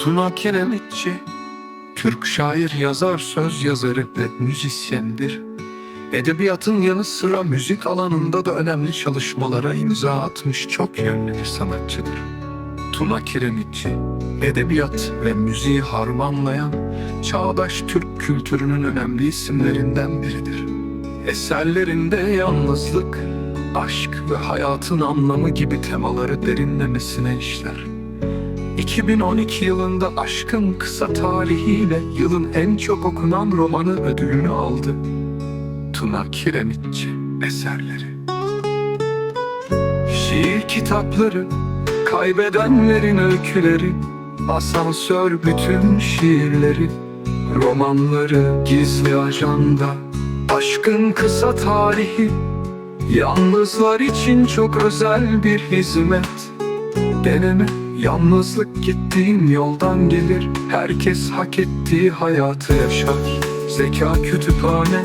Tuna Kiremitçi Türk şair, yazar, söz yazarı ve müzisyendir. Edebiyatın yanı sıra müzik alanında da önemli çalışmalara imza atmış çok yönlü bir sanatçıdır. Tuna Kiremitçi, edebiyat ve müziği harmanlayan çağdaş Türk kültürünün önemli isimlerinden biridir. Eserlerinde yalnızlık, aşk ve hayatın anlamı gibi temaları derinlemesine işler. 2012 yılında Aşkın Kısa Tarihiyle yılın en çok okunan romanı ödülünü aldı. Tuna Kiremitçi eserleri. Şiir kitapları, kaybedenlerin öyküleri, asansör bütün şiirleri, romanları, gizli ajanda, aşkın kısa tarihi, yalnızlar için çok özel bir hizmet. Deneme, yalnızlık gittiğin yoldan gelir, herkes hak ettiği hayatı yaşar. Zeka kütüphane,